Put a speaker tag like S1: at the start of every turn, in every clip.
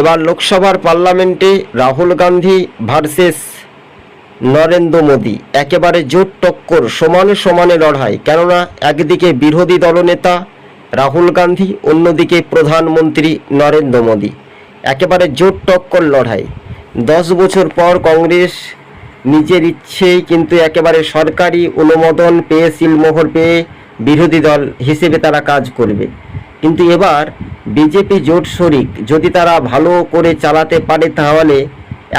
S1: এবার লোকসভার পার্লামেন্টে রাহুল গান্ধী ভার্সেস নরেন্দ্র মোদী। একেবারে জোট টক্কর, সমানে সমানে লড়াই। কেননা, একদিকে বিরোধী দলনেতা রাহুল গান্ধী, অন্যদিকে প্রধানমন্ত্রী নরেন্দ্র মোদী। একেবারে জোট টক্কর লড়াই। দশ বছর পর কংগ্রেস নিজের ইচ্ছেই কিন্তু একেবারে সরকারি অনুমোদন পেয়ে সিলমোহর পেয়ে বিরোধী দল হিসেবে তারা কাজ করবে। কিন্তু এবার বিজেপি জোট শরিক যদি তারা ভালো করে চালাতে পারে তাহলে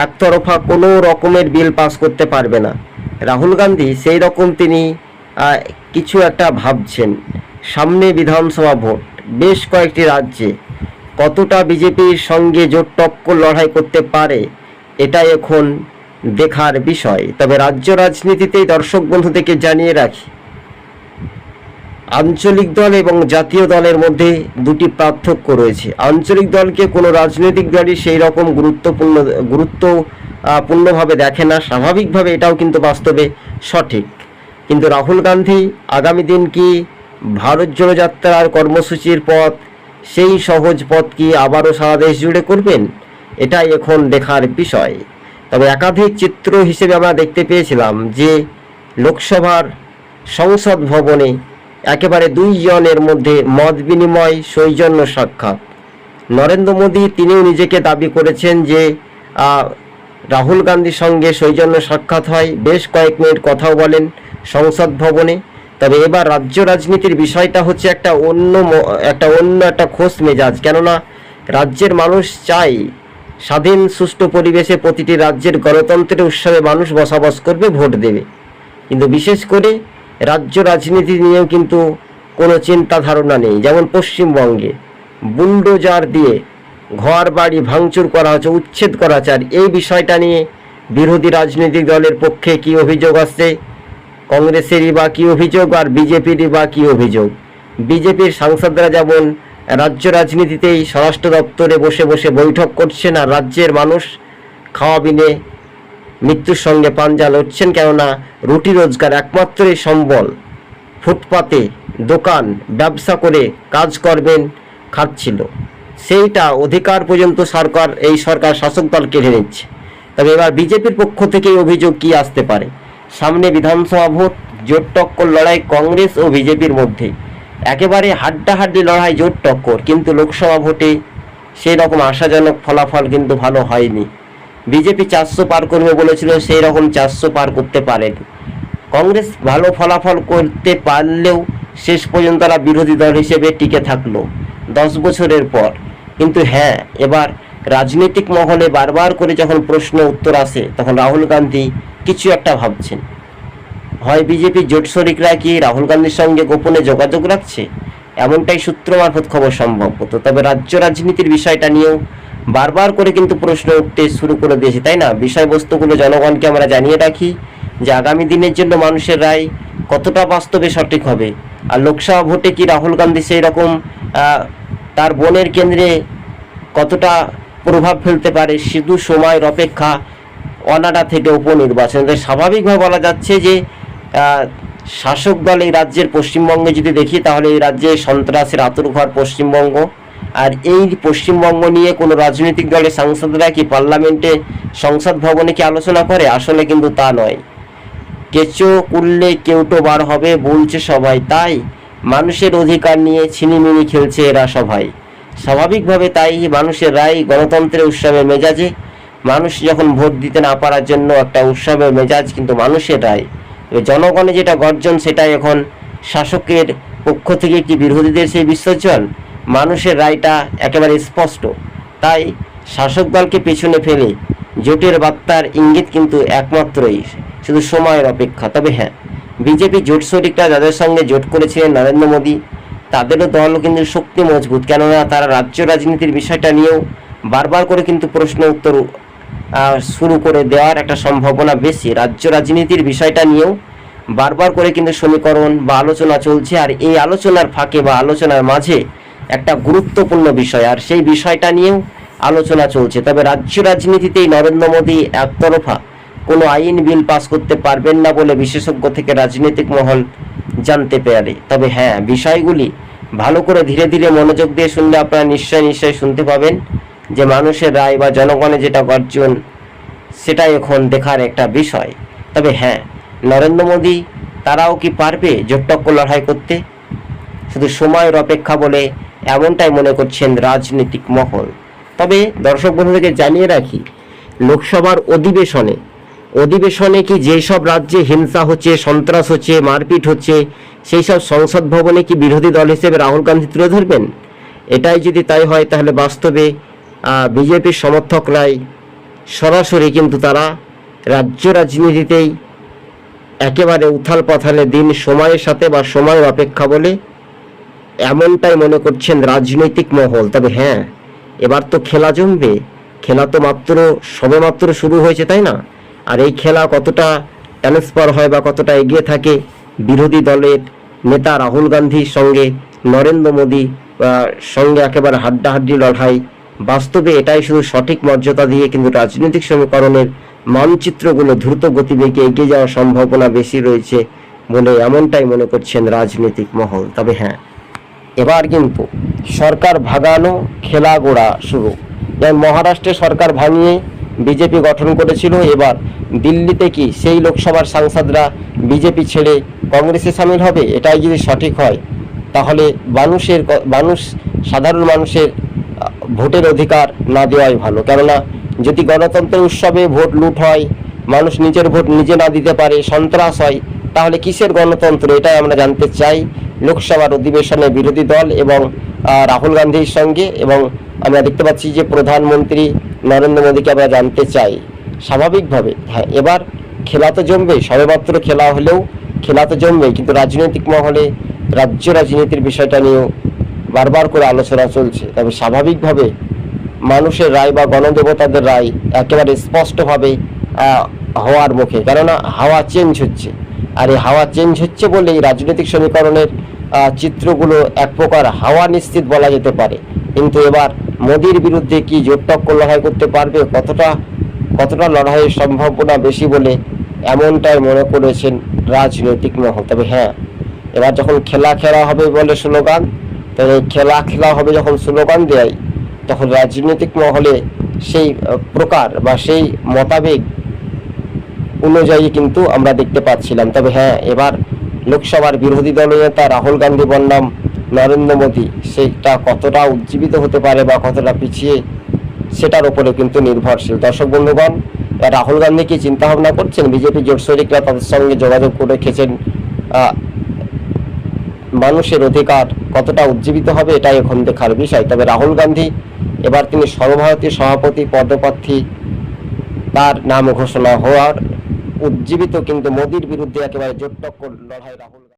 S1: একতরফা কোনো রকমের বিল পাস করতে পারবে না। রাহুল গান্ধী সেই রকম তিনি কিছু একটা ভাবছেন। সামনে বিধানসভা ভোট, বেশ কয়েকটি রাজ্যে কতটা বিজেপির সঙ্গে জোট টক্কর লড়াই করতে পারে এটা এখন দেখার বিষয়। তবে রাজ্য রাজনীতিতেই দর্শক বন্ধুদেরকে জানিয়ে রাখি আঞ্চলিক দল এবং জাতীয় দলের মধ্যে দুটি পার্থক্য রয়েছে। আঞ্চলিক দলকে কোনো রাজনৈতিক দলই সেই রকম গুরুত্বপূর্ণ গুরুত্ব আহ, পূর্ণভাবে দেখে না। স্বাভাবিকভাবে এটাও কিন্তু বাস্তবে সঠিক। কিন্তু রাহুল গান্ধী আগামী দিন কি ভারত জোড়ো যাত্রার কর্মসূচির পথ সেই সহজ পথ কি আবারও সারা দেশ জুড়ে করবেন? এটাই এখন দেখার বিষয়। তবে একাধিক চিত্র হিসেবে আমরা দেখতে পেয়েছিলাম যে লোকসভার সংসদ ভবনে একেবারে দুইজনের মধ্যে মত বিনিময়, সৌজন্য সাক্ষাৎ। নরেন্দ্র মোদী তিনিও নিজেকে দাবি করেছেন যে রাহুল গান্ধীর সঙ্গে সৌজন্য সাক্ষাৎ হয়। বেশ কয়েক মিনিট কথাও বলেন সংসদ ভবনে। তবে এবার রাজ্য রাজনীতির বিষয়টা হচ্ছে একটা অন্য একটা অন্য একটা খোশ মেজাজ। কেননা, রাজ্যের মানুষ চায় স্বাধীন, সুষ্ঠু পরিবেশে প্রতিটি রাজ্যের গণতন্ত্রের উৎসবে মানুষ বসবাস করবে, ভোট দেবে। কিন্তু বিশেষ করে রাজ্য রাজনীতি নিয়েও কিন্তু কোনো চিন্তা ধারণা নেই। যেমন পশ্চিমবঙ্গে বুলডোজার দিয়ে ঘর বাড়ি ভাঙচুর করা হচ্ছে, উচ্ছেদ করা হচ্ছে। আর এই বিষয়টা নিয়ে বিরোধী রাজনৈতিক দলের পক্ষে কি অভিযোগ আসছে? কংগ্রেসেরই বা কী অভিযোগ? আর বিজেপিরই বা কী অভিযোগ? বিজেপির সাংসদরা যেমন রাজ্য রাজনীতিতেই স্বরাষ্ট্র দপ্তরে বসে বসে বৈঠক করছেন, আর রাজ্যের মানুষ খাওয়া বিনে মৃত্যুর সঙ্গে পাঞ্জা লড়ছেন কেননা রুটি রোজগার একমাত্রই সম্বল। ফুটপাতে, দোকান, ব্যবসা করে কাজ করবেন খাচ্ছিল সেইটা অধিকার পর্যন্ত সরকার, এই সরকার শাসক দল কেড়ে নিচ্ছে তবে এবার বিজেপির পক্ষ থেকে অভিযোগ কি আসতে পারে? সামনে বিধানসভা ভোট, জোট টক্কর লড়াই কংগ্রেস ও বিজেপির মধ্যে। একেবারে হাড্ডাহাড্ডি লড়াই জোট টক্কর, কিন্তু লোকসভা ভোটে সেই রকম আশাজনক ফলাফল কিন্তু ভালো হয়নি। বিজেপি চারশো পার করবে বলেছিল, সেই রকম চারশো পার করতে পারেনি। কংগ্রেস ভালো ফলাফল করতে পারলেও শেষ পর্যন্ত তারা বিরোধী দল হিসেবে টিকে থাকল দশ বছরের পর। কিন্তু হ্যাঁ এবার রাজনৈতিক মহলে বারবার করে যখন প্রশ্ন উত্তর আসে, তখন রাহুল গান্ধী কিছু একটা ভাবছেন। হয় বিজেপি জোট শরিকরা কি রাহুল গান্ধীর সঙ্গে গোপনে যোগাযোগ রাখছে? এমনটাই সূত্র মারফত খবর সম্ভব হতো। তবে রাজ্য রাজনীতির বিষয়টা নিয়েও বারবার করে কিন্তু প্রশ্ন উঠতে শুরু করে দিয়েছে, তাই না? বিষয়বস্তুগুলো জনগণকে আমরা জানিয়ে রাখি যে আগামী দিনের জন্য মানুষের রায় কতটা বাস্তবে সঠিক হবে। আর লোকসভা ভোটে কি রাহুল গান্ধী সেই রকম তার বোনের কেন্দ্রে কতটা প্রভাব ফেলতে পারে শুধু সময়ের অপেক্ষা অনাডা থেকে উপনির্বাচন? স্বাভাবিকভাবে বলা যাচ্ছে যে শাসক দল এই রাজ্যের পশ্চিমবঙ্গে যদি দেখি তাহলে এই রাজ্যে সন্ত্রাসের আতুরঘর পশ্চিমবঙ্গ। আর এই পশ্চিমবঙ্গ নিয়ে কোনো রাজনৈতিক দলের সাংসদরা কি পার্লামেন্টে সংসদ ভবনে কি আলোচনা করে? আসলে কিন্তু তা নয়। কেঁচো করলে কেউটো বার হবে, বলছে সবাই তাই। মানুষের অধিকার নিয়ে ছিনিমিনি খেলছে এরা সবাই। স্বাভাবিকভাবে তাই মানুষের রায় গণতন্ত্রের উৎসবের মেজাজে। মানুষ যখন ভোট দিতে না পারার জন্য একটা উৎসবের মেজাজ কিন্তু মানুষের রায়। জনগণে যেটা গর্জন সেটা এখন শাসকের পক্ষ থেকে কি বিরোধীদের সেই বিসর্জন? মানুষের রায়টা একেবারে স্পষ্ট। তাই শাসক দলকে পেছনে ফেলে জোটের বার্তার ইঙ্গিত কিন্তু একমাত্রই, শুধু সময়ের অপেক্ষা। তবে হ্যাঁ বিজেপি জোট শরিকরা যাদের সঙ্গে জোট করেছিলেন নরেন্দ্র মোদী, তাদেরও দল কিন্তু শক্তি মজবুত। কেননা তারা রাজ্য রাজনীতির বিষয়টা নিয়েও বারবার করে কিন্তু প্রশ্ন উত্তর শুরু করে দেওয়ার একটা সম্ভাবনা বেশি। রাজ্য রাজনীতির বিষয়টা নিয়েও বারবার করে কিন্তু সমীকরণ বা আলোচনা চলছে। আর এই আলোচনার ফাঁকে বা আলোচনার মাঝে একটা গুরুত্বপূর্ণ বিষয়, আর সেই বিষয়টা নিয়েও আলোচনা চলছে। তবে রাজ্য রাজনীতিতেই নরেন্দ্র মোদী একতরফা কোনো আইন বিল পাস করতে পারবেন না বলে বিশেষজ্ঞ থেকে রাজনৈতিক মহল জানতে পারে। তবে হ্যাঁ বিষয়গুলি ভালো করে ধীরে ধীরে মনোযোগ দিয়ে শুনলে আপনারা নিশ্চয় নিশ্চয় শুনতে পাবেন যে মানুষের রায় বা জনগণের যেটা গর্জন, সেটাই এখন দেখার একটা বিষয়। তবে হ্যাঁ নরেন্দ্র মোদী তারাও কি পারবে জোটক্ক লড়াই করতে? শুধু সময়ের অপেক্ষা বলে এমনটাই মনে করছেন রাজনৈতিক মহল। তবে দর্শক বন্ধুদেরকে জানিয়ে রাখি, লোকসভার অধিবেশনে অধিবেশনে কি যেসব রাজ্যে হিংসা হচ্ছে, সন্ত্রাস হচ্ছে, মারপিট হচ্ছে সেই সব সংসদ ভবনে কি বিরোধী দল হিসেবে রাহুল গান্ধী তুলে ধরবেন? এটাই যদি তাই হয়, তাহলে বাস্তবে বিজেপির সমর্থকরাই সরাসরি কিন্তু তারা রাজ্য রাজনীতিতেই একেবারে উথাল পাথালে দিন সময়ের সাথে বা সময়ের অপেক্ষা বলে এমনটাই মনে করছেন রাজনৈতিক মহল। তবে হ্যাঁ এবার তো খেলা জমবে। খেলা তো মাত্র, সবে মাত্র শুরু হয়েছে, তাই না? আর এই খেলা কতটা ট্রান্সফার হয় বা কতটা এগিয়ে থাকে, বিরোধী দলের নেতা রাহুল গান্ধীর সঙ্গে, নরেন্দ্র মোদী সঙ্গে একেবারে হাড্ডাহাড্ডি লড়াই, বাস্তবে এটাই শুধু সঠিক মর্যাদা দিয়ে কিন্তু রাজনৈতিক সমীকরণের মানচিত্রগুলো দ্রুত গতিবেগে এগিয়ে যাওয়ার সম্ভাবনা বেশি রয়েছে বলে এমনটাই মনে করছেন রাজনৈতিক মহল। তবে হ্যাঁ এবার কিন্তু সরকার ভাগানো খেলা গোড়া শুরু। যেমন মহারাষ্ট্রে সরকার ভাঙিয়ে বিজেপি গঠন করেছিল এবার। দিল্লিতে কি সেই লোকসভার সাংসদরা বিজেপি ছেড়ে কংগ্রেসে সামিল হবে? এটাই যদি সঠিক হয়, তাহলে মানুষের মানুষ, সাধারণ মানুষের ভোটের অধিকার না দেওয়াই ভালো। কেননা যদি গণতন্ত্র উৎসবে ভোট লুট হয়, মানুষ নিজের ভোট নিজে না দিতে পারে, সন্ত্রাস হয়, তাহলে কিসের গণতন্ত্র? এটাই আমরা জানতে চাই। লোকসভার অধিবেশনে বিরোধী দল এবং রাহুল গান্ধীর সঙ্গে এবং আমরা দেখতে পাচ্ছি যে প্রধানমন্ত্রী নরেন্দ্র মোদীকে আমরা জানতে চাই। স্বাভাবিকভাবে হ্যাঁ এবার খেলা তো জমবে, সবেমাত্র খেলা হলেও খেলা তো জমবে কিন্তু রাজনৈতিক মহলে রাজ্য রাজনীতির বিষয়টা নিয়েও বারবার করে আলোচনা চলছে। তবে স্বাভাবিকভাবে মানুষের রায় বা গণদেবতাদের রায় একেবারে স্পষ্টভাবে হওয়ার মুখে। কেননা হাওয়া চেঞ্জ হচ্ছে। আর এই হাওয়া চেঞ্জ হচ্ছে বলেই রাজনৈতিক সমীকরণের চিত্রগুলো এক প্রকার হাওয়া নিশ্চিত বলা যেতে পারে। কিন্তু এবার মোদির বিরুদ্ধে কি জোটটক্কর লড়াই করতে পারবে? কতটা কতটা লড়াইয়ের সম্ভাবনা বেশি বলে এমনটাই মনে করেছেন রাজনৈতিক মহল। তবে হ্যাঁ এবার যখন খেলা খেলা হবে বলে স্লোগান তাহলে খেলা খেলা হবে যখন স্লোগান দেয়, তখন রাজনৈতিক মহলে সেই প্রকার বা সেই মতাবেগ অনুযায়ী কিন্তু আমরা দেখতে পাচ্ছিলাম। তবে হ্যাঁ এবার লোকসভার বিরোধী দলনেতা রাহুল গান্ধী বললাম নরেন্দ্র মোদী, সেটা কতটা উজ্জীবিত হতে পারে বা কতটা পিছিয়ে, সেটার উপরে কিন্তু নির্ভরশীল। দর্শক বন্ধুগণ রাহুল গান্ধী কি চিন্তা ভাবনা করছেন? বিজেপি জোট শরিকরা তাদের সঙ্গে যোগাযোগ করে রেখেছেন মানুষের অধিকার কতটা উজ্জীবিত হবে এটাই এখন দেখার বিষয়। তবে রাহুল গান্ধী এবার তিনি সর্বভারতীয় সভাপতি, পদপ্রার্থী, তার নাম ঘোষণা হওয়ার উজ্জীবিত কিন্তু মোদির বিরুদ্ধে একেবারে জোট টক্কর লড়াই রাহুল